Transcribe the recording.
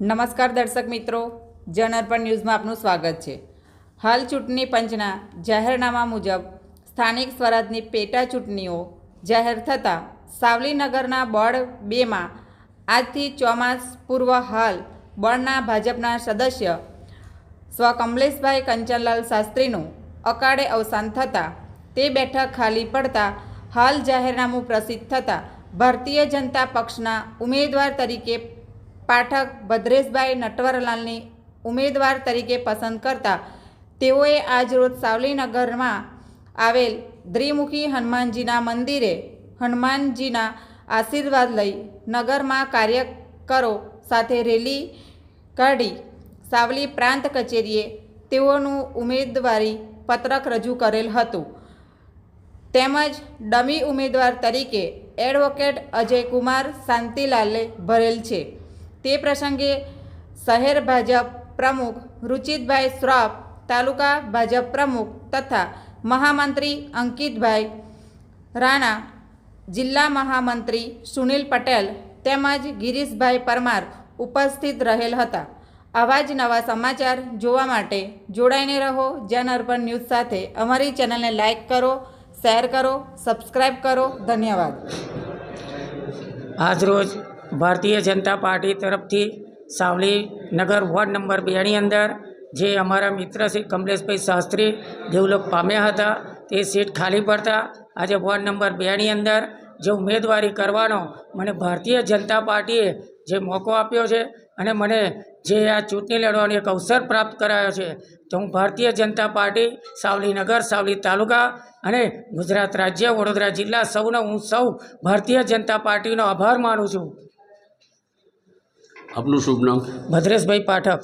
નમસ્કાર દર્શક મિત્રો જનઅર્પણ ન્યૂઝમાં આપનું સ્વાગત છે. હાલ ચૂંટણી પંચના જાહેરનામા મુજબ સ્થાનિક સ્વરાજની પેટા ચૂંટણીઓ જાહેર થતાં સાવલીનગરના બોર્ડ બેમાં આજથી ચોમાસ પૂર્વ હાલ બોર્ડના ભાજપના સદસ્ય સ્વ કમલેશભાઈ કંચનલાલ શાસ્ત્રીનું અકાળે અવસાન થતાં તે બેઠક ખાલી પડતા હાલ જાહેરનામું પ્રસિદ્ધ થતાં ભારતીય જનતા પક્ષના ઉમેદવાર તરીકે પાઠક ભદ્રેશભાઈ નટવરલાલની ઉમેદવાર તરીકે પસંદ કરતા તેઓએ આજરોજ સાવલીનગરમાં આવેલ દ્વિમુખી હનુમાનજીના મંદિરે હનુમાનજીના આશીર્વાદ લઈ નગરમાં કાર્યકરો સાથે રેલી કાઢી સાવલી પ્રાંત કચેરીએ તેઓનું ઉમેદવારી પત્રક રજૂ કરેલ હતું. તેમજ ડમી ઉમેદવાર તરીકે એડવોકેટ અજયકુમાર શાંતિલાલે ભરેલ છે. તે પ્રસંગે શહેર ભાજપ પ્રમુખ રુચિતભાઈ શ્રોફ, તાલુકા ભાજપ પ્રમુખ તથા મહામંત્રી અંકિતભાઈ રાણા, જિલ્લા મહામંત્રી સુનિલ પટેલ તેમજ ગિરીશભાઈ પરમાર ઉપસ્થિત રહેલ હતા. આવા જ નવા સમાચાર જોવા માટે જોડાઈને રહો. જન અર્પણ ન્યૂઝ સાથે અમારી ચેનલને લાઇક કરો, શેર કરો સબસ્ક્રાઈબ કરો. ધન્યવાદ. આજરોજ ભારતીય જનતા પાર્ટી તરફથી સાવલી નગર વોર્ડ નંબર બેની અંદર જે અમારા મિત્ર શ્રી કમલેશભાઈ શાસ્ત્રી દેવલોક પામ્યા હતા, તે સીટ ખાલી પડતા આજે વોર્ડ નંબર બેની અંદર જે ઉમેદવારી કરવાનો મને ભારતીય જનતા પાર્ટીએ જે મોકો આપ્યો છે અને મને જે આ ચૂંટણી લડવાનો એક અવસર પ્રાપ્ત કરાયો છે, તો હું ભારતીય જનતા પાર્ટી સાવલી નગર, સાવલી તાલુકા અને ગુજરાત રાજ્ય, વડોદરા જિલ્લા સૌનો હું સૌ ભારતીય જનતા પાર્ટીનો આભાર માનું છું. આપનું શુભ નામ? ભદ્રેશભાઈ પાઠક.